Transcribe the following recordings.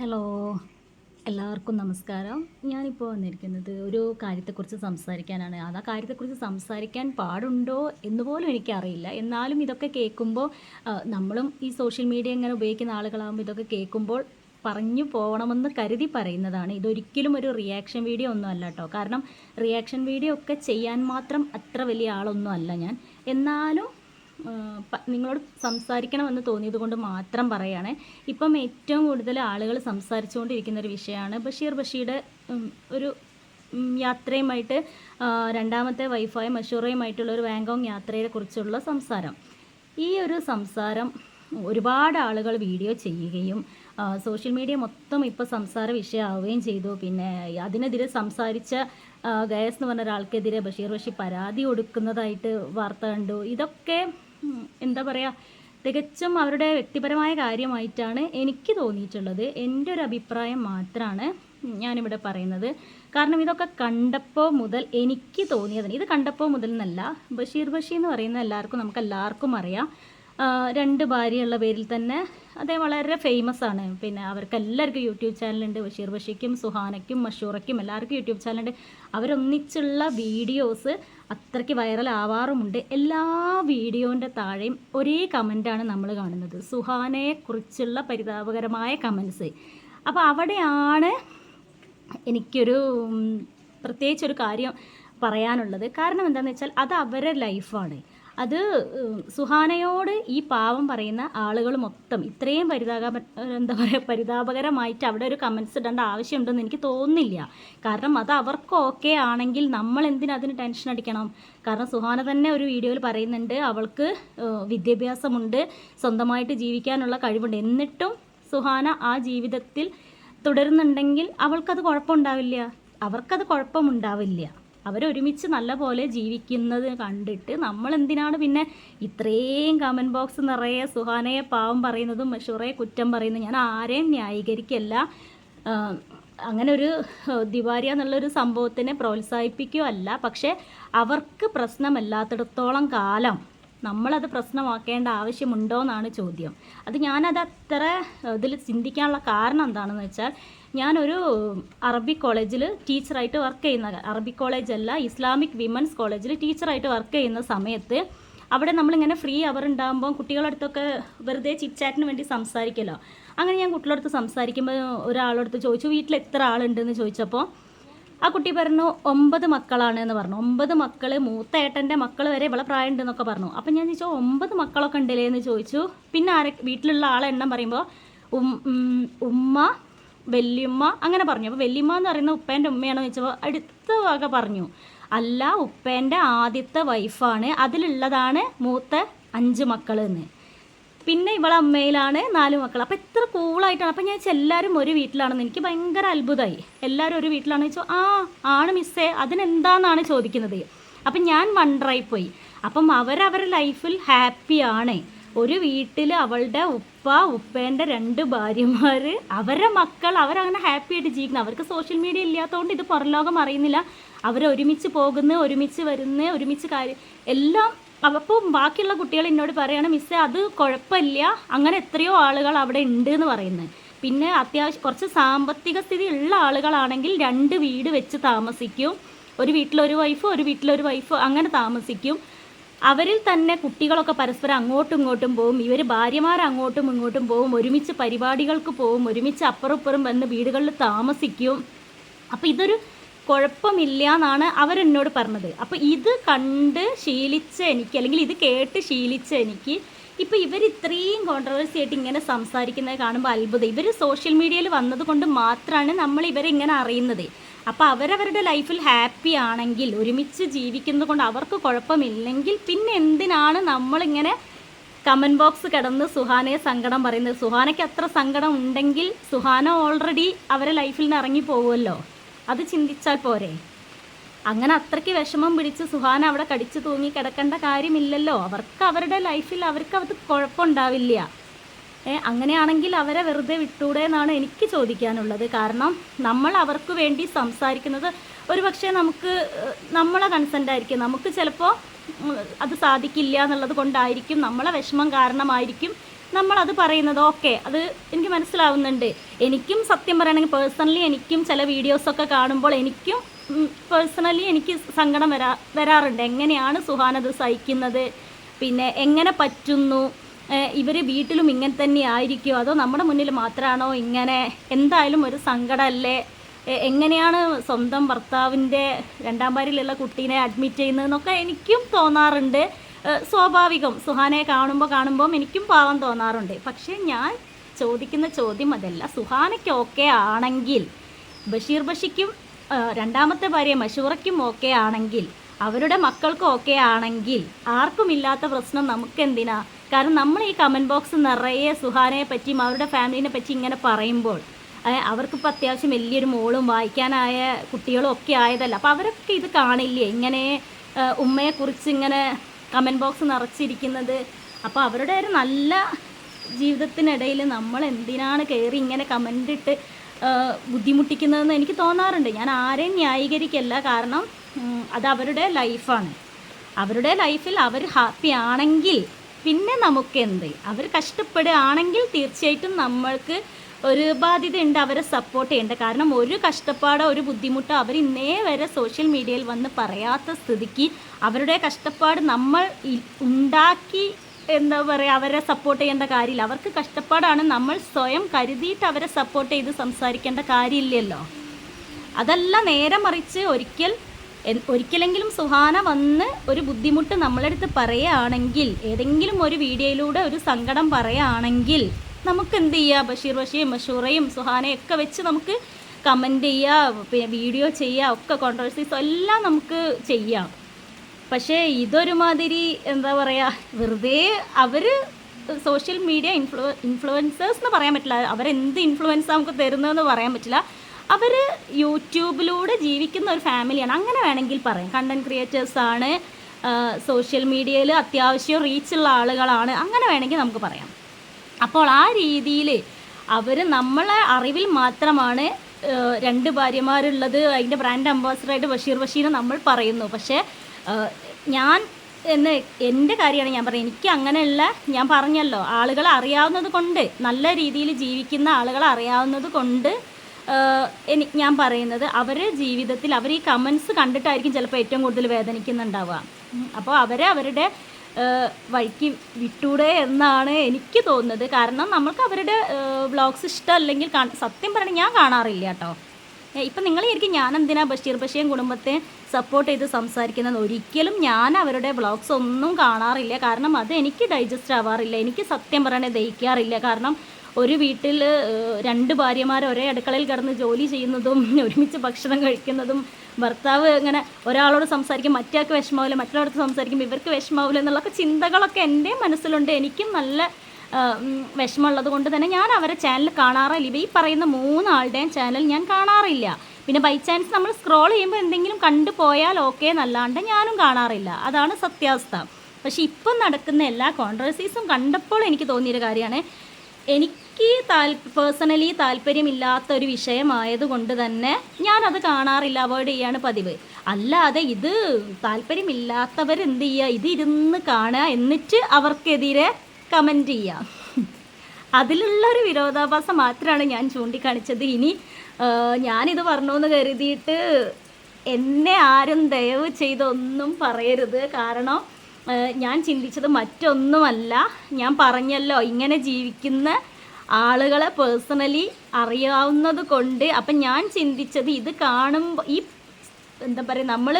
Hello എല്ലാവർക്കും നമസ്കാരം. ഞാനിപ്പോൾ വന്നിരിക്കുന്നത് ഒരു കാര്യത്തെക്കുറിച്ച് സംസാരിക്കാനാണ്. അത് ആ കാര്യത്തെക്കുറിച്ച് സംസാരിക്കാൻ പാടുണ്ടോ എന്ന് പോലും എനിക്കറിയില്ല. എന്നാലും ഇതൊക്കെ കേൾക്കുമ്പോൾ നമ്മളും ഈ സോഷ്യൽ മീഡിയ ഇങ്ങനെ ഉപയോഗിക്കുന്ന ആളുകളാകുമ്പോൾ ഇതൊക്കെ കേൾക്കുമ്പോൾ പറഞ്ഞു പോകണമെന്ന് കരുതി പറയുന്നതാണ്. ഇതൊരിക്കലും ഒരു റിയാക്ഷൻ വീഡിയോ ഒന്നും അല്ല കേട്ടോ കാരണം റിയാക്ഷൻ വീഡിയോ ഒക്കെ ചെയ്യാൻ മാത്രം അത്ര വലിയ ആളൊന്നും അല്ല ഞാൻ. എന്നാലും നിങ്ങളോട് സംസാരിക്കണമെന്ന് തോന്നിയത് കൊണ്ട് മാത്രം പറയുകയാണ് ഇപ്പം ഏറ്റവും കൂടുതൽ ആളുകൾ സംസാരിച്ചുകൊണ്ടിരിക്കുന്ന ഒരു വിഷയമാണ് ബഷീർ ബഷീയുടെ ഒരു യാത്രയുമായിട്ട് രണ്ടാമത്തെ വൈഫായ മഷൂറയുമായിട്ടുള്ള ഒരു വാങ്കോങ് യാത്രയെ കുറിച്ചുള്ള സംസാരം. ഈ ഒരു സംസാരം ഒരുപാട് ആളുകൾ വീഡിയോ ചെയ്യുകയും സോഷ്യൽ മീഡിയ മൊത്തം ഇപ്പോൾ സംസാര വിഷയമാവുകയും ചെയ്തു. പിന്നെ അതിനെതിരെ സംസാരിച്ച ഗയസ് എന്ന് പറഞ്ഞ ഒരാൾക്കെതിരെ ബഷീർ ബഷീർ പരാതി കൊടുക്കുന്നതായിട്ട് വാർത്ത കണ്ടു. ഇതൊക്കെ എന്താ പറയുക തികച്ചും അവരുടെ വ്യക്തിപരമായ കാര്യമായിട്ടാണ് എനിക്ക് തോന്നിയിട്ടുള്ളത്. എന്റെ ഒരു അഭിപ്രായം മാത്രമാണ് ഞാനിവിടെ പറയുന്നത്. കാരണം ഇതൊക്കെ കണ്ടപ്പോൾ മുതൽ എനിക്ക് തോന്നിയതിന് ഇത് കണ്ടപ്പോൾ മുതൽ എന്നല്ല ബഷീർ ബഷീർ എന്ന് പറയുന്ന എല്ലാവർക്കും നമുക്ക് എല്ലാവർക്കും അറിയാം രണ്ട് ഭാര്യയുള്ള പേരിൽ തന്നെ അദ്ദേഹം വളരെ ഫേമസ് ആണ്. പിന്നെ അവർക്ക് എല്ലാവർക്കും യൂട്യൂബ് ചാനലുണ്ട്. ബഷീർ ബഷീക്കും സുഹാനയ്ക്കും മഷൂറയ്ക്കും എല്ലാവർക്കും യൂട്യൂബ് ചാനലുണ്ട്. അവരൊന്നിച്ചുള്ള വീഡിയോസ് അത്രയ്ക്ക് വൈറൽ ആവാറുമുണ്ട് എല്ലാ വീഡിയോന്റെ താഴെയും ഒരേ കമന്റാണ് നമ്മൾ കാണുന്നത്. സുഹാനയെക്കുറിച്ചുള്ള പരിതാപകരമായ കമൻസ് അപ്പോൾ അവിടെയാണ് എനിക്കൊരു പ്രത്യേകിച്ചൊരു കാര്യം പറയാനുള്ളത്. കാരണം എന്താണെന്ന് വെച്ചാൽ അത് അവരുടെ ലൈഫാണ്. അത് സുഹാനയോട് ഈ പാവം പറയുന്ന ആളുകൾ മൊത്തം ഇത്രയും പരിതാപ എന്താ പറയുക പരിതാപകരമായിട്ട് അവിടെ ഒരു കമൻസ് ഇടേണ്ട ആവശ്യമുണ്ടെന്ന് എനിക്ക് തോന്നുന്നില്ല. കാരണം അത് അവർക്ക് ഓക്കെ ആണെങ്കിൽ നമ്മൾ എന്തിനു അതിന് ടെൻഷൻ അടിക്കണം? കാരണം സുഹാന തന്നെ ഒരു വീഡിയോയിൽ പറയുന്നുണ്ട് അവൾക്ക് വിദ്യാഭ്യാസമുണ്ട് സ്വന്തമായിട്ട് ജീവിക്കാനുള്ള കഴിവുണ്ട്. എന്നിട്ടും സുഹാന ആ ജീവിതത്തിൽ തുടരുന്നുണ്ടെങ്കിൽ അവൾക്കത് കുഴപ്പമുണ്ടാവില്ല. അവർക്കത് കുഴപ്പമുണ്ടാവില്ല. അവരൊരുമിച്ച് നല്ല പോലെ ജീവിക്കുന്നത് കണ്ടിട്ട് നമ്മൾ എന്തിനാണ് പിന്നെ ഇത്രയും കമന്റ് ബോക്സ് നിറയെ സുഹാനയെ പാവം പറയുന്നതും മഷൂറയെ കുറ്റം പറയുന്നതും ഞാൻ ആരെയും ന്യായീകരിക്കല്ല. അങ്ങനെ ഒരു ദിവാരി എന്നുള്ളൊരു സംഭവത്തിനെ പ്രോത്സാഹിപ്പിക്കുകയല്ല. പക്ഷേ അവർക്ക് പ്രശ്നമല്ലാത്തിടത്തോളം കാലം നമ്മളത് പ്രശ്നമാക്കേണ്ട ആവശ്യമുണ്ടോ എന്നാണ് ചോദ്യം. അത് ഞാനത് അത്ര ഇതിൽ ചിന്തിക്കാനുള്ള കാരണം എന്താണെന്ന് വെച്ചാൽ ഞാനൊരു അറബി കോളേജിൽ ടീച്ചറായിട്ട് വർക്ക് ചെയ്യുന്ന അറബി കോളേജല്ല ഇസ്ലാമിക് വിമൻസ് കോളേജിൽ ടീച്ചറായിട്ട് വർക്ക് ചെയ്യുന്ന സമയത്ത് അവിടെ നമ്മളിങ്ങനെ ഫ്രീ അവർ ഉണ്ടാകുമ്പോൾ കുട്ടികളുടെ അടുത്തൊക്കെ വെറുതെ ചിറ്റ്ചാറ്റിന് വേണ്ടി സംസാരിക്കലോ? അങ്ങനെ ഞാൻ കുട്ടികളടുത്ത് സംസാരിക്കുമ്പോൾ ഒരാളടുത്ത് ചോദിച്ചു വീട്ടിൽ എത്ര ആളുണ്ടെന്ന് ചോദിച്ചപ്പോൾ ആ കുട്ടി പറഞ്ഞു ഒമ്പത് മക്കളാണ് എന്ന് പറഞ്ഞു. ഒമ്പത് മക്കൾ മൂത്ത ഏട്ടന്റെ മക്കൾ വരെ ഇവളെ പ്രായം ഉണ്ടെന്നൊക്കെ പറഞ്ഞു. അപ്പം ഞാൻ ചോദിച്ചു ഒമ്പത് മക്കളൊക്കെ ഉണ്ടല്ലേ? എന്ന് ചോദിച്ചു. പിന്നെ ആരെ വീട്ടിലുള്ള ആളെ എണ്ണം പറയുമ്പോൾ ഉമ്മ വല്യമ്മ അങ്ങനെ പറഞ്ഞു. അപ്പോൾ വല്യമ്മ എന്ന് പറയുന്ന ഉപ്പേന്റെ ഉമ്മയാണെന്ന് ചോദിച്ചപ്പോൾ അടുത്ത വക പറഞ്ഞു. അല്ല ഉപ്പേന്റെ ആദ്യത്തെ വൈഫാണ് അതിലുള്ളതാണ് മൂത്ത അഞ്ച് മക്കൾ എന്ന്. പിന്നെ ഇവളെ അമ്മയിലാണ് നാല് മക്കൾ അപ്പം എത്ര കൂളായിട്ടാണ് അപ്പം ഞാൻ വെച്ചാൽ എല്ലാവരും ഒരു വീട്ടിലാണെന്ന്. എനിക്ക് ഭയങ്കര അത്ഭുതമായി എല്ലാവരും ഒരു വീട്ടിലാണെന്ന് വെച്ചാൽ ആ ആണ് മിസ്സേ. അതിനെന്താന്നാണ് ചോദിക്കുന്നത്? അപ്പം ഞാൻ വണ്ടറായി പോയി. അപ്പം അവരവരുടെ ലൈഫിൽ ഹാപ്പിയാണ് ഒരു വീട്ടിൽ അവളുടെ ഉപ്പ ഉപ്പേന്റെ രണ്ട് ഭാര്യമാർ അവരുടെ മക്കൾ അവരങ്ങനെ ഹാപ്പി ആയിട്ട് ജീവിക്കുന്നു. അവർക്ക് സോഷ്യൽ മീഡിയ ഇല്ലാത്തതുകൊണ്ട് ഇത് പുറലോകം അറിയുന്നില്ല. അവർ ഒരുമിച്ച് പോകുന്നു ഒരുമിച്ച് വരുന്നു ഒരുമിച്ച് കാര്യം എല്ലാം അപ്പോൾ ബാക്കിയുള്ള കുട്ടികൾ എന്നോട് പറയണം മിസ്സേ അത് കുഴപ്പമില്ല. അങ്ങനെ എത്രയോ ആളുകൾ അവിടെ ഉണ്ട് എന്ന് പറയുന്നത്. പിന്നെ അത്യാവശ്യം കുറച്ച് സാമ്പത്തിക സ്ഥിതി ഉള്ള ആളുകളാണെങ്കിൽ രണ്ട് വീട് വെച്ച് താമസിക്കും. ഒരു വീട്ടിലൊരു വൈഫ് ഒരു വീട്ടിലൊരു വൈഫ് അങ്ങനെ താമസിക്കും. അവരിൽ തന്നെ കുട്ടികളൊക്കെ പരസ്പരം അങ്ങോട്ടും ഇങ്ങോട്ടും പോവും. ഇവർ ഭാര്യമാർ അങ്ങോട്ടും ഇങ്ങോട്ടും പോവും. ഒരുമിച്ച് പരിപാടികൾക്ക് പോവും. ഒരുമിച്ച് അപ്പുറപ്പുറം വന്ന് വീടുകളിൽ താമസിക്കും. അപ്പോൾ ഇതൊരു കുഴപ്പമില്ല എന്നാണ് അവരെന്നോട് പറഞ്ഞത്. അപ്പോൾ ഇത് കണ്ട് ശീലിച്ച എനിക്ക് അല്ലെങ്കിൽ ഇത് കേട്ട് ശീലിച്ച എനിക്ക് ഇപ്പോൾ ഇവർ ഇത്രയും കോൺട്രവേഴ്സി ആയിട്ട് ഇങ്ങനെ സംസാരിക്കുന്നത് കാണുമ്പോൾ അത്ഭുതം. ഇവർ സോഷ്യൽ മീഡിയയിൽ വന്നത് കൊണ്ട് മാത്രമാണ് നമ്മൾ ഇവരെ ഇങ്ങനെ അറിയുന്നത്. അപ്പോൾ അവരവരുടെ ലൈഫിൽ ഹാപ്പി ആണെങ്കിൽ ഒരുമിച്ച് ജീവിക്കുന്നത് കൊണ്ട് അവർക്ക് കുഴപ്പമില്ലെങ്കിൽ പിന്നെ എന്തിനാണ് നമ്മളിങ്ങനെ കമന്റ് ബോക്സ് കിടന്ന് സുഹാനയെ സങ്കടം പറയുന്നത്? സുഹാനയ്ക്ക് അത്ര സങ്കടം ഉണ്ടെങ്കിൽ സുഹാന ഓൾറെഡി അവരെ ലൈഫിൽ നിന്ന് ഇറങ്ങി പോകുമല്ലോ. അത് ചിന്തിച്ചാൽ പോരെ. അങ്ങനെ അത്രയ്ക്ക് വിഷമം പിടിച്ച് സുഹാന അവിടെ കടിച്ചു തൂങ്ങി കിടക്കേണ്ട കാര്യമില്ലല്ലോ. അവർക്ക് അവരുടെ ലൈഫിൽ അവർക്ക് അത് കുഴപ്പമുണ്ടാവില്ല. അങ്ങനെയാണെങ്കിൽ അവരെ വെറുതെ വിട്ടൂടെ എന്നാണ് എനിക്ക് ചോദിക്കാനുള്ളത്. കാരണം നമ്മൾ അവർക്ക് വേണ്ടി സംസാരിക്കുന്നത് ഒരു പക്ഷേ നമുക്ക് നമ്മളെ കൺസെന്റ് ആയിരിക്കും. നമുക്ക് ചിലപ്പോൾ അത് സാധിക്കില്ല എന്നുള്ളത് കൊണ്ടായിരിക്കും നമ്മളെ വിഷമം കാരണമായിരിക്കും നമ്മളത് പറയുന്നത്. ഓക്കെ അത് എനിക്ക് മനസ്സിലാവുന്നുണ്ട്. എനിക്കും സത്യം പറയുകയാണെങ്കിൽ പേഴ്സണലി എനിക്കും ചില വീഡിയോസൊക്കെ കാണുമ്പോൾ എനിക്കും പേഴ്സണലി എനിക്ക് സങ്കടം വരാ വരാറുണ്ട്. എങ്ങനെയാണ് സുഹാനത് സഹിക്കുന്നത്? പിന്നെ എങ്ങനെ പറ്റുന്നു? ഇവർ വീട്ടിലും ഇങ്ങനെ തന്നെ ആയിരിക്കുമോ അതോ നമ്മുടെ മുന്നിൽ മാത്രമാണോ ഇങ്ങനെ? എന്തായാലും ഒരു സങ്കടമല്ലേ? എങ്ങനെയാണ് സ്വന്തം ഭർത്താവിന്റെ രണ്ടാം ഭാര്യയിലുള്ള കുട്ടീനെ അഡ്മിറ്റ് ചെയ്യുന്നതെന്നൊക്കെ എനിക്കും തോന്നാറുണ്ട്. സ്വാഭാവികം. സുഹാനെ കാണുമ്പോൾ കാണുമ്പോൾ എനിക്കും പാവം തോന്നാറുണ്ട്. പക്ഷേ ഞാൻ ചോദിക്കുന്ന ചോദ്യം അതല്ല. സുഹാനയ്ക്ക് ഓക്കെ ആണെങ്കിൽ ബഷീർ ബഷിക്കും രണ്ടാമത്തെ ഭാര്യ മഷൂറയ്ക്കും ഓക്കെ ആണെങ്കിൽ അവരുടെ മക്കൾക്ക് ഓക്കെ ആണെങ്കിൽ ആർക്കുമില്ലാത്ത പ്രശ്നം നമുക്ക് എന്തിനാ കാരണം നമ്മൾ ഈ കമന്റ് ബോക്സ് നിറയെ സുഹാനയെ പറ്റിയും അവരുടെ ഫാമിലിനെ പറ്റി ഇങ്ങനെ പറയുമ്പോൾ അവർക്കിപ്പോൾ അത്യാവശ്യം വലിയൊരു മോളും വായിക്കാനായ കുട്ടികളും ഒക്കെ ആയതല്ല. അപ്പോൾ അവരൊക്കെ ഇത് കാണില്ലേ? ഇങ്ങനെ ഉമ്മയെക്കുറിച്ച് ഇങ്ങനെ കമന്റ് ബോക്സ് നിറച്ചിരിക്കുന്നത്. അപ്പോൾ അവരുടെ ഒരു നല്ല ജീവിതത്തിനിടയിൽ നമ്മൾ എന്തിനാണ് കയറി ഇങ്ങനെ കമന്റ് ഇട്ട് ബുദ്ധിമുട്ടിക്കുന്നതെന്ന് എനിക്ക് തോന്നാറുണ്ട്. ഞാൻ ആരെയും ന്യായീകരിക്കല്ല. കാരണം അത് അവരുടെ ലൈഫാണ്. അവരുടെ ലൈഫിൽ അവർ ഹാപ്പി ആണെങ്കിൽ പിന്നെ നമുക്ക് എന്ത് അവർ കഷ്ടപ്പെടുകയാണെങ്കിൽ തീർച്ചയായിട്ടും നമ്മൾക്ക് ഒരു ബാധ്യതയുണ്ട് അവരെ സപ്പോർട്ട് ചെയ്യേണ്ടത് കാരണം ഒരു കഷ്ടപ്പാടോ ഒരു ബുദ്ധിമുട്ടോ അവർ ഇന്നേ വരെ സോഷ്യൽ മീഡിയയിൽ വന്ന് പറയാത്ത സ്ഥിതിക്ക് അവരുടെ കഷ്ടപ്പാട് നമ്മൾ ഉണ്ടാക്കി എന്താ പറയുക അവരെ സപ്പോർട്ട് ചെയ്യേണ്ട കാര്യമില്ല. അവർക്ക് കഷ്ടപ്പാടാണ്. നമ്മൾ സ്വയം കരുതിയിട്ട് അവരെ സപ്പോർട്ട് ചെയ്ത് സംസാരിക്കേണ്ട കാര്യമില്ലല്ലോ. അതല്ല നേരെ മറിച്ച് ഒരിക്കൽ ഒരിക്കലെങ്കിലും സുഹാന വന്ന് ഒരു ബുദ്ധിമുട്ട് നമ്മളെടുത്ത് പറയുകയാണെങ്കിൽ ഏതെങ്കിലും ഒരു വീഡിയോയിലൂടെ ഒരു സങ്കടം പറയുകയാണെങ്കിൽ നമുക്ക് എന്ത് ചെയ്യുക ബഷീർ ബഷീയും മഷൂറയും സുഹാനയൊക്കെ വെച്ച് നമുക്ക് കമന്റ് ചെയ്യുക വീഡിയോ ചെയ്യുക ഒക്കെ കോൺട്രവേഴ്സീസ് എല്ലാം നമുക്ക് ചെയ്യാം. പക്ഷേ ഇതൊരുമാതിരി എന്താ പറയുക വെറുതെ അവർ സോഷ്യൽ മീഡിയ ഇൻഫ്ലു ഇൻഫ്ലുവൻസേഴ്സ് എന്ന് പറയാൻ പറ്റില്ല. അവരെന്ത് ഇൻഫ്ലുവൻസ് നമുക്ക് തരുന്നതെന്ന് പറയാൻ പറ്റില്ല. അവർ യൂട്യൂബിലൂടെ ജീവിക്കുന്ന ഒരു ഫാമിലിയാണ്. അങ്ങനെ വേണമെങ്കിൽ പറയാം. കണ്ടന്റ് ക്രിയേറ്റേഴ്സാണ് സോഷ്യൽ മീഡിയയിൽ അത്യാവശ്യം റീച്ചുള്ള ആളുകളാണ്. അങ്ങനെ വേണമെങ്കിൽ നമുക്ക് പറയാം. അപ്പോൾ ആ രീതിയിൽ അവർ നമ്മളെ അറിവിൽ മാത്രമാണ് രണ്ട് ഭാര്യമാരുള്ളത്. അതിന്റെ ബ്രാൻഡ് അംബാസിഡറായിട്ട് ബഷീർ ബഷീർ നമ്മൾ പറയുന്നു. പക്ഷേ ഞാൻ എന്ന് എന്റെ കാര്യമാണ് ഞാൻ പറയുന്നത് എനിക്ക് അങ്ങനെയുള്ള ഞാൻ പറഞ്ഞല്ലോ. ആളുകളെ അറിയാവുന്നത് കൊണ്ട് നല്ല രീതിയിൽ ജീവിക്കുന്ന ആളുകളെ അറിയാവുന്നത് കൊണ്ട് എനി ഞാൻ പറയുന്നത് അവരുടെ ജീവിതത്തിൽ അവർ ഈ കമൻസ് കണ്ടിട്ടായിരിക്കും ചിലപ്പോൾ ഏറ്റവും കൂടുതൽ വേദനിക്കുന്നുണ്ടാവുക. അപ്പോൾ അവരെ അവരുടെ വഴിക്ക് വിട്ടൂടെ എന്നാണ് എനിക്ക് തോന്നുന്നത്. കാരണം നമ്മൾക്ക് അവരുടെ വ്ളോഗ്സ് ഇഷ്ടമല്ലെങ്കിൽ സത്യം പറഞ്ഞാൽ ഞാൻ കാണാറില്ല കേട്ടോ. ഇപ്പം നിങ്ങളായിരിക്കും ഞാൻ എന്തിനാ ബഷീർ ബഷീൻ കുടുംബത്തെ സപ്പോർട്ട് ചെയ്ത് സംസാരിക്കുന്നത് ഒരിക്കലും ഞാൻ അവരുടെ ബ്ലോഗ്സ് ഒന്നും കാണാറില്ല. കാരണം അത് എനിക്ക് ഡൈജസ്റ്റ് ആവാറില്ല. എനിക്ക് സത്യം പറയണേ ദഹിക്കാറില്ല. കാരണം ഒരു വീട്ടിൽ രണ്ട് ഭാര്യമാർ ഒരേ അടുക്കളയിൽ കിടന്ന് ജോലി ചെയ്യുന്നതും ഒരുമിച്ച് ഭക്ഷണം കഴിക്കുന്നതും ഭർത്താവ് ഇങ്ങനെ ഒരാളോട് സംസാരിക്കും മറ്റേക്ക് വിഷമാവില്ല മറ്റൊരാളോട് സംസാരിക്കും ഇവർക്ക് വിഷമാവില്ല എന്നുള്ളൊക്കെ ചിന്തകളൊക്കെ എന്റെ മനസ്സിലുണ്ട്. എനിക്കും നല്ല വിഷമമുള്ളത് കൊണ്ട് തന്നെ ഞാൻ അവരെ ചാനൽ കാണാറില്ല ഈ പറയുന്ന മൂന്നാളുടെയും ചാനൽ ഞാൻ കാണാറില്ല. പിന്നെ ബൈ ചാൻസ് നമ്മൾ സ്ക്രോൾ ചെയ്യുമ്പോൾ എന്തെങ്കിലും കണ്ടു പോയാൽ ഓക്കെ എന്നല്ലാണ്ട് ഞാനും കാണാറില്ല. അതാണ് സത്യാവസ്ഥ. പക്ഷേ ഇപ്പം നടക്കുന്ന എല്ലാ കോൺട്രവേഴ്സീസും കണ്ടപ്പോൾ എനിക്ക് തോന്നിയൊരു കാര്യമാണ്. എനിക്ക് താൽ പേഴ്സണലി താല്പര്യമില്ലാത്ത ഒരു വിഷയമായതുകൊണ്ട് തന്നെ ഞാനത് കാണാറില്ല. അവോയ്ഡ് ചെയ്യാണ് പതിവ്. അല്ലാതെ ഇത് താല്പര്യമില്ലാത്തവർ എന്ത് ചെയ്യുക? ഇത് ഇരുന്ന് കാണുക എന്നിട്ട് അവർക്കെതിരെ കമന്റ് ചെയ്യാം. അതിലുള്ള ഒരു വിരോധാഭാസം മാത്രമാണ് ഞാൻ ചൂണ്ടിക്കാണിച്ചത്. ഇനി ഞാനിത് പറഞ്ഞു എന്ന് കരുതിയിട്ട് എന്നെ ആരും ദയവ് ചെയ്തൊന്നും പറയരുത്. കാരണം ഞാൻ ചിന്തിച്ചത് മറ്റൊന്നുമല്ല. ഞാൻ പറഞ്ഞല്ലോ ഇങ്ങനെ ജീവിക്കുന്ന ആളുകളെ പേഴ്സണലി അറിയാവുന്നത് കൊണ്ട്. അപ്പം ഞാൻ ചിന്തിച്ചത് ഇത് കാണുമ്പോൾ ഈ എന്താ പറയുക നമ്മൾ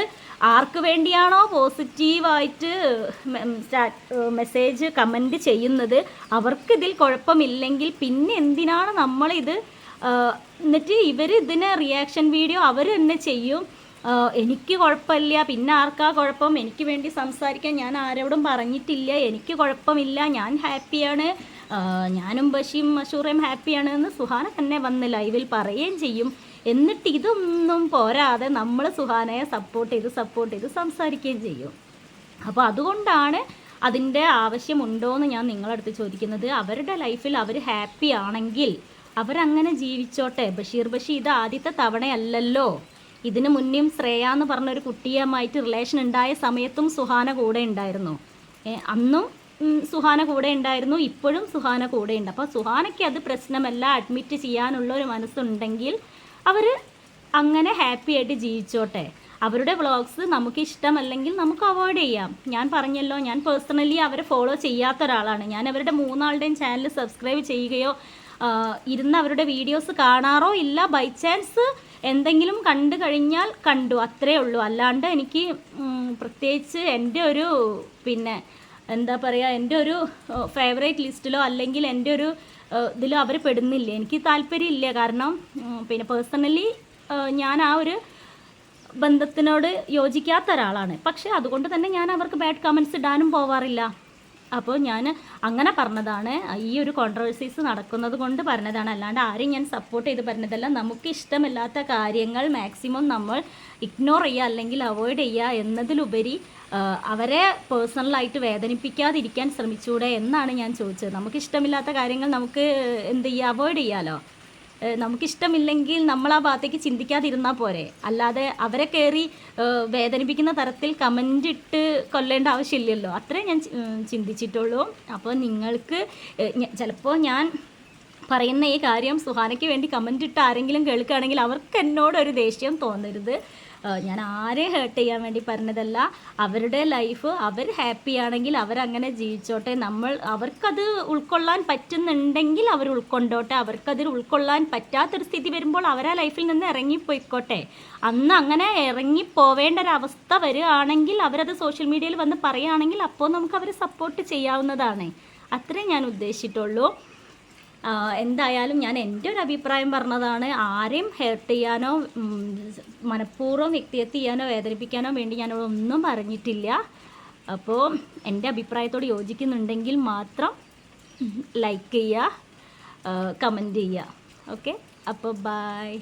ആർക്ക് വേണ്ടിയാണോ പോസിറ്റീവായിട്ട് മെസ്സേജ് കമന്റ് ചെയ്യുന്നത് അവർക്ക് ഇതിൽ കുഴപ്പമില്ലെങ്കിൽ പിന്നെ എന്തിനാണ് നമ്മളിത് എന്നിട്ട് ഇവർ ഇതിന് റിയാക്ഷൻ വീഡിയോ അവർ തന്നെ ചെയ്യും. എനിക്ക് കുഴപ്പമില്ല പിന്നെ ആർക്കാ കുഴപ്പം? എനിക്ക് വേണ്ടി സംസാരിക്കാൻ ഞാൻ ആരോടും പറഞ്ഞിട്ടില്ല എനിക്ക് കുഴപ്പമില്ല ഞാൻ ഹാപ്പിയാണ് ഞാനും ബഷീം മഷൂറയും ഹാപ്പിയാണ് എന്ന് സുഹാന തന്നെ വന്ന് ലൈവിൽ പറയുകയും ചെയ്യും. എന്നിട്ട് ഇതൊന്നും പോരാതെ നമ്മൾ സുഹാനയെ സപ്പോർട്ട് ചെയ്ത് സപ്പോർട്ട് ചെയ്ത് സംസാരിക്കുകയും ചെയ്യും. അപ്പോൾ അതുകൊണ്ടാണ് അതിന്റെ ആവശ്യമുണ്ടോ എന്ന് ഞാൻ നിങ്ങളടുത്ത് ചോദിക്കുന്നത്. അവരുടെ ലൈഫിൽ അവർ ഹാപ്പി ആണെങ്കിൽ അവരങ്ങനെ ജീവിച്ചോട്ടെ. ബഷീർ ബഷീർ ഇത് ആദ്യത്തെ തവണയല്ലല്ലോ. ഇതിന് മുന്നേയും ശ്രേയ എന്ന് പറഞ്ഞൊരു കുട്ടിയുമായിട്ട് റിലേഷൻ ഉണ്ടായ സമയത്തും സുഹാന കൂടെ ഉണ്ടായിരുന്നു. അന്നും സുഹാന കൂടെ ഉണ്ടായിരുന്നു. ഇപ്പോഴും സുഹാന കൂടെ ഉണ്ട്. അപ്പോൾ സുഹാനയ്ക്ക് അത് പ്രശ്നമല്ല. അഡ്മിറ്റ് ചെയ്യാനുള്ള ഒരു മനസ്സുണ്ടെങ്കിൽ അവർ അങ്ങനെ ഹാപ്പി ആയിട്ട് ജീവിച്ചോട്ടെ. അവരുടെ വ്ളോഗ്സ് നമുക്ക് ഇഷ്ടമല്ലെങ്കിൽ നമുക്ക് അവോയ്ഡ് ചെയ്യാം. ഞാൻ പറഞ്ഞല്ലോ ഞാൻ പേഴ്സണലി അവരെ ഫോളോ ചെയ്യാത്ത ഒരാളാണ്. ഞാൻ അവരുടെ മൂന്നാളുടെയും ചാനൽ സബ്സ്ക്രൈബ് ചെയ്യുകയോ ഇരുന്ന് അവരുടെ വീഡിയോസ് കാണാറോ ഇല്ല. ബൈ ചാൻസ് എന്തെങ്കിലും കണ്ടു കഴിഞ്ഞാൽ കണ്ടു അത്രേ ഉള്ളൂ. അല്ലാണ്ട് എനിക്ക് പ്രത്യേകിച്ച് എന്റെ ഒരു പിന്നെ എന്താ പറയുക എന്റെ ഒരു ഫേവറേറ്റ് ലിസ്റ്റിലോ അല്ലെങ്കിൽ എന്റെ ഒരു ഇതിലോ അവർ പെടുന്നില്ല? എനിക്ക് താല്പര്യമില്ല. കാരണം പിന്നെ പേഴ്സണലി ഞാൻ ആ ഒരു ബന്ധത്തിനോട് യോജിക്കാത്ത ഒരാളാണ്. പക്ഷേ അതുകൊണ്ട് തന്നെ ഞാൻ അവർക്ക് ബാഡ് കമൻസ് ഇടാനും പോവാറില്ല. അപ്പോൾ ഞാൻ അങ്ങനെ പറഞ്ഞതാണ് ഈ ഒരു കോൺട്രവേഴ്സീസ് നടക്കുന്നത് കൊണ്ട് പറഞ്ഞതാണ്. അല്ലാണ്ട് ആരെയും ഞാൻ സപ്പോർട്ട് ചെയ്ത് പറഞ്ഞതല്ല. നമുക്ക് ഇഷ്ടമില്ലാത്ത കാര്യങ്ങൾ മാക്സിമം നമ്മൾ ഇഗ്നോർ ചെയ്യുക അല്ലെങ്കിൽ അവോയ്ഡ് ചെയ്യുക എന്നതിലുപരി അവരെ പേഴ്സണലായിട്ട് വേദനിപ്പിക്കാതിരിക്കാൻ ശ്രമിച്ചൂടെ എന്നാണ് ഞാൻ ചോദിച്ചത്. നമുക്ക് ഇഷ്ടമില്ലാത്ത കാര്യങ്ങൾ നമുക്ക് എന്ത് ചെയ്യുക അവോയ്ഡ് ചെയ്യാമല്ലോ നമുക്കിഷ്ടമില്ലെങ്കിൽ നമ്മൾ ആ ഭാഗത്തേക്ക് ചിന്തിക്കാതിരുന്നാൽ പോരെ. അല്ലാതെ അവരെ കയറി വേദനിപ്പിക്കുന്ന തരത്തിൽ കമന്റ് ഇട്ട് കൊല്ലേണ്ട ആവശ്യമില്ലല്ലോ. അത്രേ ഞാൻ ചിന്തിച്ചിട്ടുള്ളൂ. അപ്പോൾ നിങ്ങൾക്ക് ചിലപ്പോൾ ഞാൻ പറയുന്ന ഈ കാര്യം സുഹാനയ്ക്ക് വേണ്ടി കമന്റ് ഇട്ട് ആരെങ്കിലും കേൾക്കുകയാണെങ്കിൽ അവർക്ക് എന്നോടൊരു ദേഷ്യം തോന്നരുത്. ഞാൻ ആരെ ഹേർട്ട് ചെയ്യാൻ വേണ്ടി പറഞ്ഞതല്ല. അവരുടെ ലൈഫ് അവർ ഹാപ്പി ആണെങ്കിൽ അവരങ്ങനെ ജീവിച്ചോട്ടെ. നമ്മൾ അവർക്കത് ഉൾക്കൊള്ളാൻ പറ്റുന്നുണ്ടെങ്കിൽ അവർ ഉൾക്കൊണ്ടോട്ടെ. അവർക്കതിൽ ഉൾക്കൊള്ളാൻ പറ്റാത്തൊരു സ്ഥിതി വരുമ്പോൾ അവരാ ലൈഫിൽ നിന്ന് ഇറങ്ങിപ്പോയിക്കോട്ടെ. അന്ന് അങ്ങനെ ഇറങ്ങിപ്പോവേണ്ട ഒരു അവസ്ഥ വരികയാണെങ്കിൽ അവരത് സോഷ്യൽ മീഡിയയിൽ വന്ന് പറയുകയാണെങ്കിൽ അപ്പോൾ നമുക്ക് അവരെ സപ്പോർട്ട് ചെയ്യാവുന്നതാണ്. അത്രേ ഞാൻ ഉദ്ദേശിച്ചിട്ടുള്ളൂ. എന്തായാലും ഞാൻ എന്റെ ഒരു അഭിപ്രായം പറഞ്ഞതാണ് ആരെയും ഹേർട്ട് ചെയ്യാനോ മനഃപൂർവം വ്യക്തിഹത്യ ചെയ്യാനോ വേദനിപ്പിക്കാനോ വേണ്ടി ഞാൻ ഒന്നും പറഞ്ഞിട്ടില്ല. അപ്പോൾ എന്റെ അഭിപ്രായത്തോട് യോജിക്കുന്നുണ്ടെങ്കിൽ മാത്രം ലൈക്ക് ചെയ്യുക കമന്റ് ചെയ്യുക. ഓക്കെ അപ്പോൾ ബായ്